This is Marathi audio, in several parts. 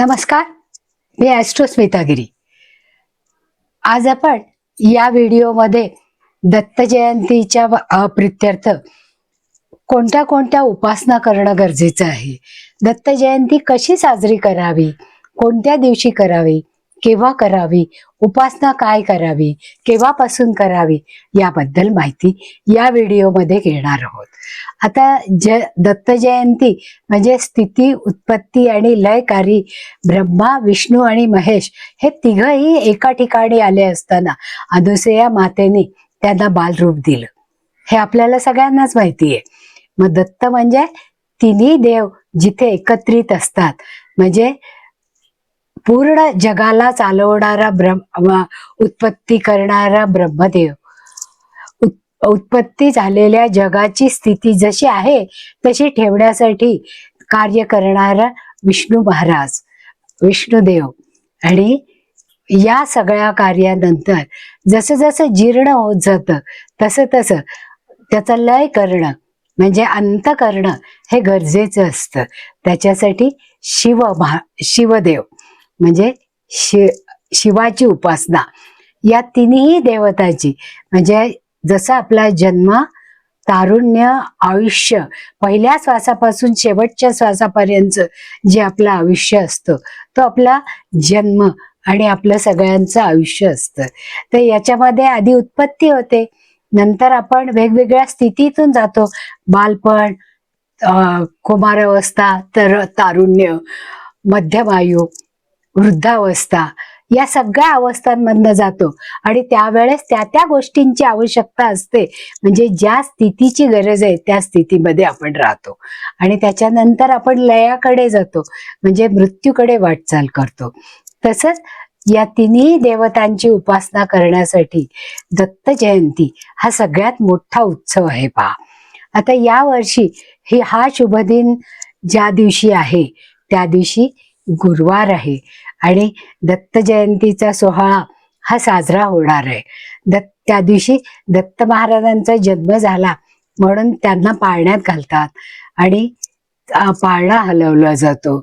नमस्कार मी ॲस्ट्रो स्मितागिरी. आज आपण या व्हिडिओमध्ये दत्त जयंतीच्या प्रित्यर्थ कोणत्या कोणत्या उपासना करणं गरजेचं आहे? दत्त जयंती कशी साजरी करावी? कोणत्या दिवशी करावी? केव्हा करावी? उपासना काय करावी? केव्हापासून करावी? याबद्दल माहिती या व्हिडिओमध्ये घेणार आहोत. आता ज दत्त जयंती म्हणजे स्थिती उत्पत्ती आणि लयकारी ब्रह्मा विष्णू आणि महेश हे तिघही एका ठिकाणी आले असताना अनुसया मातेने त्यांना बालरूप दिलं. हे आपल्याला सगळ्यांनाच माहिती आहे मग दत्त म्हणजे तिन्ही देव जिथे एकत्रित असतात. म्हणजे पूर्ण जगाला चालवणारा ब्रह्म उत्पत्ती करणारा ब्रह्मदेव. उत- उत्पत्ती झालेल्या जगाची स्थिती जशी आहे तशी ठेवण्यासाठी कार्य करणारा विष्णू महाराज विष्णुदेव. आणि या सगळ्या कार्यानंतर जसं जसं जीर्ण होत जातं तसं तसं त्याचा लय करणं म्हणजे अंत करणं हे गरजेचं असतं. त्याच्यासाठी शिव महा शिवदेव. म्हणजे शि शिवाची उपासना. या तिन्ही देवताची म्हणजे जसा आपला जन्म तारुण्य आयुष्य पहिल्या श्वासापासून शेवटच्या श्वासापर्यंत जे आपलं आयुष्य असतं तो आपला जन्म आणि आपलं सगळ्यांचं आयुष्य असतं. तर याच्यामध्ये आधी उत्पत्ती होते. नंतर आपण वेगवेगळ्या स्थितीतून जातो. बालपण अं, कुमारावस्था तर तारुण्य मध्यमायू वृद्धावस्था. या सगळ्या अवस्थांमधनं जातो. आणि त्यावेळेस त्या त्या गोष्टींची आवश्यकता असते. म्हणजे ज्या स्थितीची गरज आहे त्या स्थितीमध्ये आपण राहतो. आणि त्याच्यानंतर आपण लयाकडे जातो. म्हणजे मृत्यूकडे वाटचाल करतो. तसंच या तिन्ही देवतांची उपासना करण्यासाठी दत्त जयंती हा सगळ्यात मोठा उत्सव आहे पहा. आता या वर्षी ही हा शुभदिन ज्या दिवशी आहे त्या दिवशी गुरुवार आहे आणि दत्त जयंतीचा सोहळा हा साजरा होणार आहे. दत्त त्या दिवशी दत्त महाराजांचा जन्म झाला म्हणून त्यांना पाळण्यात घालतात आणि पाळणा हलवला जातो.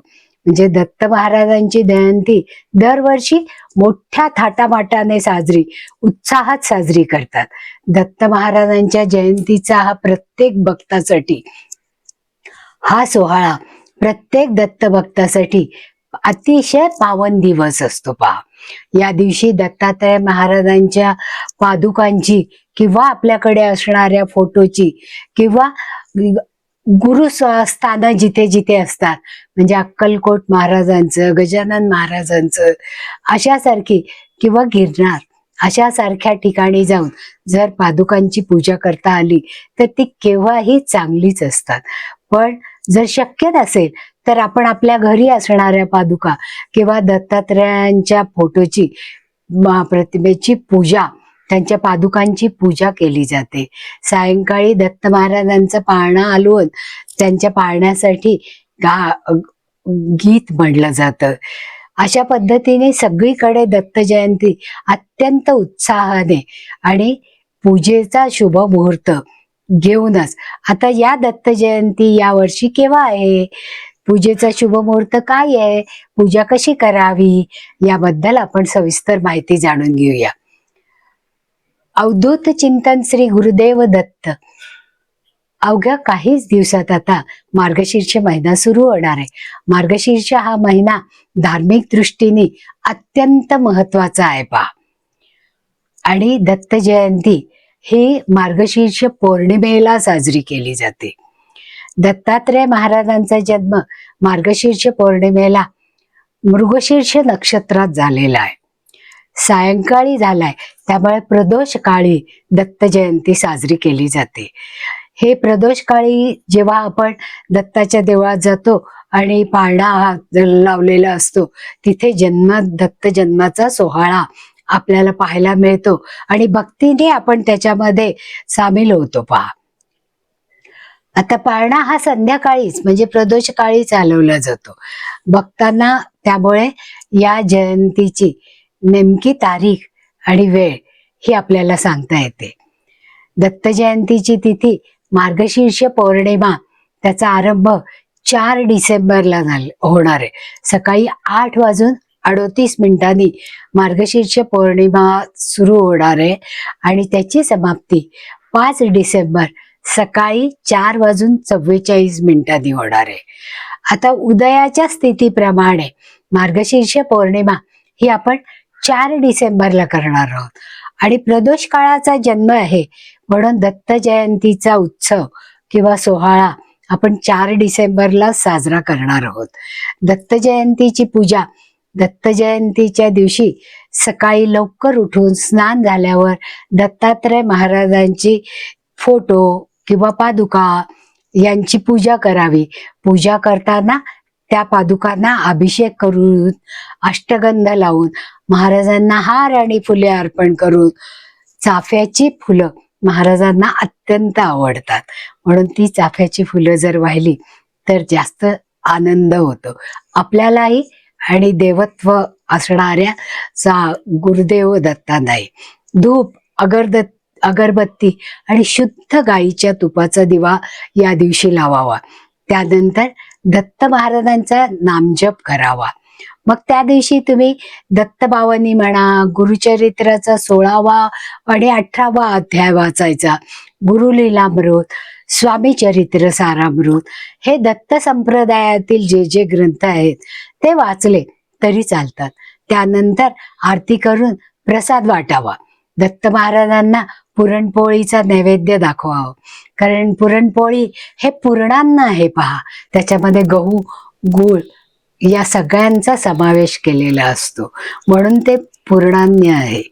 म्हणजे दत्त महाराजांची जयंती दरवर्षी मोठ्या थाटामाटाने साजरी उत्साहात साजरी करतात. दत्त महाराजांच्या जयंतीचा हा प्रत्येक भक्तासाठी हा सोहळा प्रत्येक दत्त भक्तासाठी अतिशय पावन दिवस असतो पहा या दिवशी दत्तात्रय महाराजांच्या पादुकांची किंवा आपल्याकडे असणाऱ्या फोटोची किंवा गुरु स्थान जिथे जिथे असतात म्हणजे अक्कलकोट महाराजांचं गजानन महाराजांचं अशासारखी किंवा गिरनार अशा सारख्या ठिकाणी जाऊन जर पादुकांची पूजा करता आली तर ती केव्हाही चांगलीच असतात. पण जर शक्य नसेल तर आपण आपल्या घरी असणाऱ्या पादुका किंवा दत्तात्रयांच्या फोटोची प्रतिमेची पूजा त्यांच्या पादुकांची पूजा केली जाते. सायंकाळी दत्त महाराजांचं पाळणं आलवून त्यांच्या पाळण्यासाठी गा गीत म्हणलं जातं. अशा पद्धतीने सगळीकडे दत्त जयंती अत्यंत उत्साहाने आणि पूजेचा शुभ मुहूर्त घेऊनच. आता या दत्त जयंती या वर्षी केव्हा आहे? पूजेचा शुभ मुहूर्त काय आहे? पूजा कशी करावी? याबद्दल आपण सविस्तर माहिती जाणून घेऊया. अवधूत चिंतन श्री गुरुदेव दत्त. अवघ्या काहीच दिवसात आता मार्गशीर्ष महिना सुरू होणार आहे. मार्गशीर्ष हा महिना धार्मिक दृष्टीने अत्यंत महत्त्वाचा आहे पहा. आणि दत्त जयंती ही मार्गशीर्ष पौर्णिमेला साजरी केली जाते. दत्तात्रय महाराजांचा जन्म मार्गशीर्ष पौर्णिमेला मृगशीर्ष नक्षत्रात झालेला आहे. सायंकाळी झालाय. त्यामुळे प्रदोष काळी दत्त जयंती साजरी केली जाते. हे प्रदोष काळी जेव्हा आपण दत्ताच्या देवळात जातो आणि पाळणा हा लावलेला असतो तिथे जन्म दत्त जन्माचा सोहळा आपल्याला पाहायला मिळतो आणि भक्तीने आपण त्याच्यामध्ये सामील होतो पहा. आता पाळणा हा संध्याकाळीच म्हणजे प्रदोष काळी चालवला जातो. भक्तांना त्यामुळे या जयंतीची नेमकी तारीख आणि वेळ ही आपल्याला सांगता येते. दत्त जयंतीची तिथी मार्गशीर्ष पौर्णिमा त्याचा आरंभ चार डिसेंबरला होणार आहे. सकाळी आठ वाजून अडोतीस मिनिटांनी मार्गशीर्ष पौर्णिमा सुरू होणार आहे आणि त्याची समाप्ती पाच डिसेंबर सकाळी चार वाजून चव्वेचाळीस मिनिटांनी होणार आहे. आता उदयाच्या स्थितीप्रमाणे मार्गशीर्ष पौर्णिमा ही आपण चार डिसेंबरला करणार आहोत. आणि प्रदोष काळाचा जन्म आहे म्हणून दत्त जयंतीचा उत्सव किंवा सोहळा आपण चार डिसेंबरला साजरा करणार आहोत. दत्त जयंतीची पूजा दत्त जयंतीच्या दिवशी सकाळी लवकर उठून स्नान झाल्यावर दत्तात्रय महाराजांची फोटो किंवा पादुका यांची पूजा करावी. पूजा करताना त्या पादुकांना अभिषेक करून अष्टगंध लावून महाराजांना हार आणि फुले अर्पण करून चाफ्याची फुलं महाराजांना अत्यंत आवडतात. म्हणून ती चाफ्याची फुलं जर वाहिली तर जास्त आनंद होतो. आपल्यालाही आणि देवत्व असणाऱ्या चा गुरुदेव दत्तांनाही. धूप अगरदत्त अगरबत्ती आणि शुद्ध गाईच्या तुपाचा दिवा या दिवशी लावावा. त्यानंतर दत्त महाराजांचा नामजप करावा. मग त्या दिवशी तुम्ही दत्तभावानी म्हणा गुरुचरित्राचा सोळावा आणि अठरावा अध्याय वाचायचा. गुरुलीलामृत स्वामी चरित्र सारामृत हे दत्त संप्रदायातील जे जे ग्रंथ आहेत ते वाचले तरी चालतात. त्यानंतर आरती करून प्रसाद वाटावा. दत्त महाराजांना पुरणपोळीचा नैवेद्य दाखवावं. कारण पुरणपोळी हे पूर्णांना आहे पहा. त्याच्यामध्ये गहू गूळ या सगळ्यांचा समावेश केलेला असतो. म्हणून ते पूर्णान्य आहे.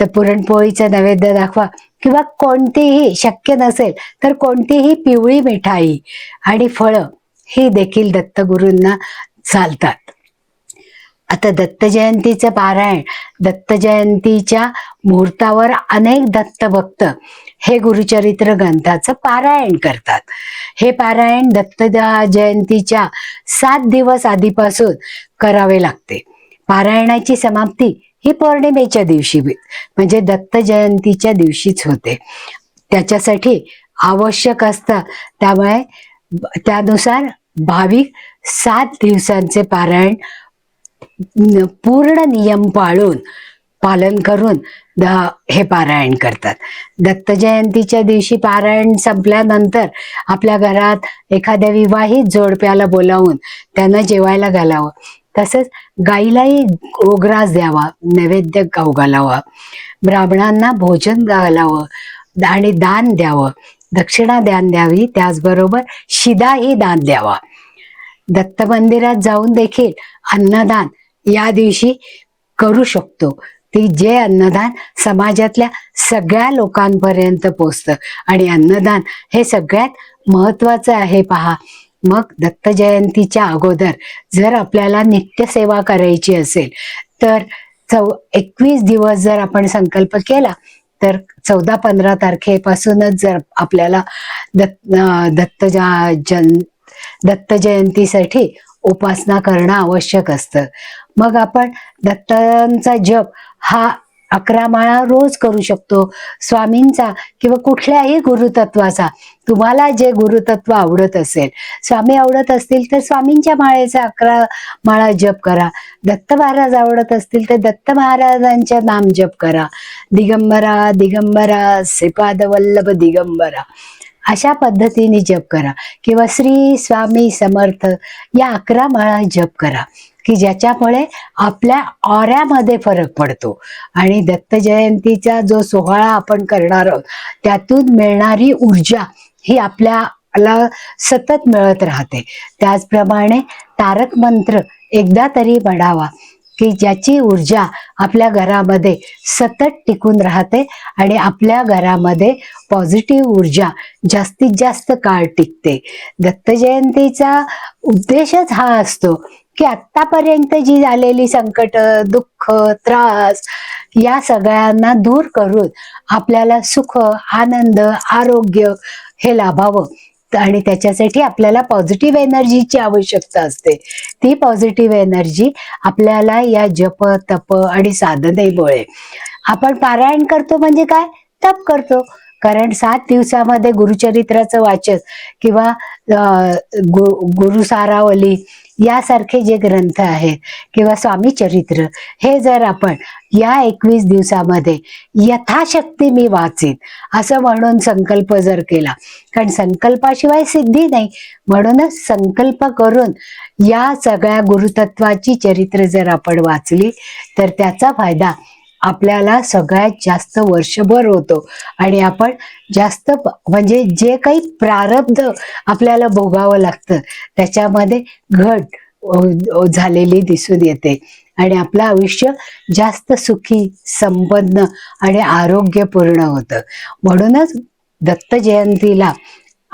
तर पुरणपोळीचा नैवेद्य दाखवा. किंवा कोणतीही शक्य नसेल तर कोणतीही पिवळी मिठाई आणि फळं ही देखील दत्तगुरूंना चालतात. आता दत्त जयंतीचं पारायण दत्त जयंतीच्या मुहूर्तावर अनेक दत्त भक्त हे गुरुचरित्र ग्रंथाचं पारायण करतात. हे पारायण दत्त जयंतीच्या सात दिवस आधीपासून करावे लागते. पारायणाची समाप्ती ही पौर्णिमेच्या दिवशी म्हणजे दत्त जयंतीच्या दिवशीच होते. त्याच्यासाठी आवश्यक असतं. त्यामुळे त्यानुसार भाविक सात दिवसांचे पारायण पूर्ण नियम पाळून पालन करून द- हे पारायण करतात. दत्त जयंतीच्या दिवशी पारायण संपल्यानंतर आपल्या घरात एखाद्या विवाहित जोडप्याला बोलावून त्यांना जेवायला घालावं. तसंच गाईलाही गोग्रास द्यावा नैवेद्य गाऊ घालावा ब्राह्मणांना भोजन घालावं आणि दान द्यावं. दक्षिणा दान द्यावी त्याचबरोबर शिदाही दान द्यावा. दत्त मंदिरात जाऊन देखील अन्नदान या दिवशी करू शकतो. ती जे अन्नदान समाजातल्या सगळ्या लोकांपर्यंत पोचतं आणि अन्नदान हे सगळ्यात महत्वाचं आहे पहा. मग दत्त जयंतीच्या अगोदर जर आपल्याला नित्यसेवा करायची असेल तर चौ एकवीस दिवस जर आपण संकल्प केला तर चौदा पंधरा तारखेपासूनच जर आपल्याला दत्त दत्त जन दत्त जयंतीसाठी उपासना करणं आवश्यक असतं. मग आपण दत्तांचा जप हा अकरा माळा रोज करू शकतो. स्वामींचा किंवा कुठल्याही गुरुतत्वाचा. तुम्हाला जे गुरुतत्व आवडत असेल. स्वामी आवडत असतील तर स्वामींच्या माळेचा अकरा माळा जप करा. दत्त महाराज आवडत असतील तर दत्त महाराजांच्या नाम जप करा. दिगंबरा दिगंबरा श्रीपाद वल्लभ दिगंबरा. अशा पद्धतीने जप करा. किंवा श्री स्वामी समर्थ या अकरा माळा जप करा की ज्याच्यामुळे आपल्या ऑऱ्यामध्ये फरक पडतो. आणि दत्त जयंतीचा जो सोहळा आपण करणार आहोत त्यातून मिळणारी ऊर्जा ही आपल्याला सतत मिळत राहते. त्याचप्रमाणे तारक मंत्र एकदा तरी म्हणावा की ज्याची ऊर्जा आपल्या घरामध्ये सतत टिकून राहते आणि आपल्या घरामध्ये पॉझिटिव्ह ऊर्जा जास्तीत जास्त काळ टिकते. दत्त जयंतीचा उद्देशच हा असतो की आतापर्यंत जी झालेली संकट दुःख त्रास या सगळ्यांना दूर करून आपल्याला सुख आनंद आरोग्य हे लाभावं. आणि त्याच्यासाठी आपल्याला पॉझिटिव्ह एनर्जीची आवश्यकता असते. ती पॉझिटिव्ह एनर्जी आपल्याला या जप तप आणि साधनेमुळे. आपण पारायण करतो म्हणजे काय? तप करतो. कारण सात दिवसामध्ये गुरुचरित्राचं वाचन किंवा गु- गुरुसारावली यासारखे जे ग्रंथ आहेत किंवा स्वामी चरित्र हे जर आपण या एकवीस दिवसामध्ये यथाशक्ती मी वाचेन असं म्हणून संकल्प जर केला. कारण संकल्पाशिवाय सिद्धी नाही म्हणूनच संकल्प करून या सगळ्या गुरुतत्वाची चरित्र जर आपण वाचली तर त्याचा फायदा आपल्याला सगळ्यात जास्त वर्षभर होतो. आणि आपण जास्त म्हणजे जे काही प्रारब्ध आपल्याला भोगावं लागतं त्याच्यामध्ये घट झालेली दिसून येते. आणि आपलं आयुष्य जास्त सुखी संपन्न आणि आरोग्यपूर्ण होतं. म्हणूनच दत्त जयंतीला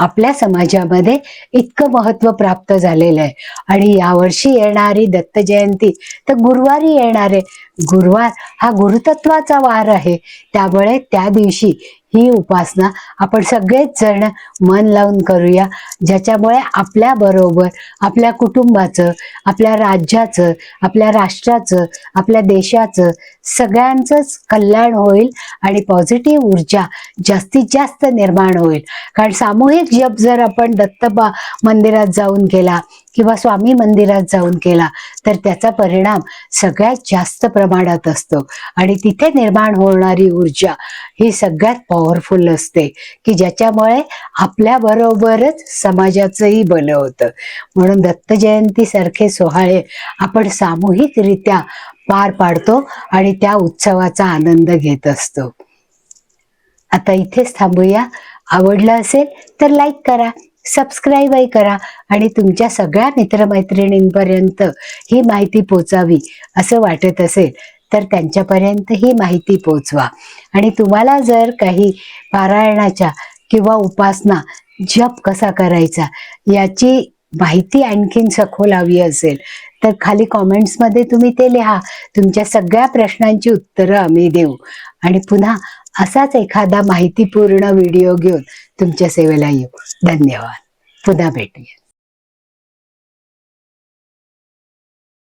आपल्या समाजामध्ये इतकं महत्त्व प्राप्त झालेलं आहे. आणि यावर्षी येणारी दत्त जयंती तर गुरुवारी येणार आहे. गुरुवार हा गुरुतत्वाचा वार आहे. त्यामुळे त्या दिवशी ही उपासना आपण सगळेच जण मन लावून करूया. ज्याच्यामुळे आपल्या बरोबर आपल्या कुटुंबाचं आपल्या राज्याचं आपल्या राष्ट्राचं आपल्या देशाचं सगळ्यांचंच कल्याण होईल आणि पॉझिटिव्ह ऊर्जा जास्तीत जास्त निर्माण होईल. कारण सामूहिक जप जर आपण दत्तबा मंदिरात जाऊन केला किंवा स्वामी मंदिरात जाऊन केला तर त्याचा परिणाम सगळ्यात जास्त प्रमाणात असतो. आणि तिथे निर्माण होणारी ऊर्जा ही सगळ्यात पॉवरफुल असते की ज्याच्यामुळे आपल्या बरोबरच समाजाचंही भलं होतं. म्हणून दत्त जयंती सारखे सोहाळे आपण सामूहिकरित्या पार पाडतो आणि त्या उत्सवाचा आनंद घेत असतो. आता इथेच थांबूया. आवडलं असेल तर लाईक करा. सबस्क्राईबही करा आणि तुमच्या सगळ्या मित्रमैत्रिणींपर्यंत ही माहिती पोचावी असं वाटत असेल तर त्यांच्यापर्यंत ही माहिती पोचवा. आणि तुम्हाला जर काही पारायणाच्या किंवा उपासना जप कसा करायचा याची माहिती आणखीन सखोल हवी असेल तर खाली कॉमेंट्समध्ये तुम्ही ते लिहा. तुमच्या सगळ्या प्रश्नांची उत्तरं आम्ही देऊ. आणि पुन्हा असाच एखादा माहितीपूर्ण व्हिडिओ घेऊन तुमच्या सेवेला येऊ. धन्यवाद. पुन्हा भेटूया.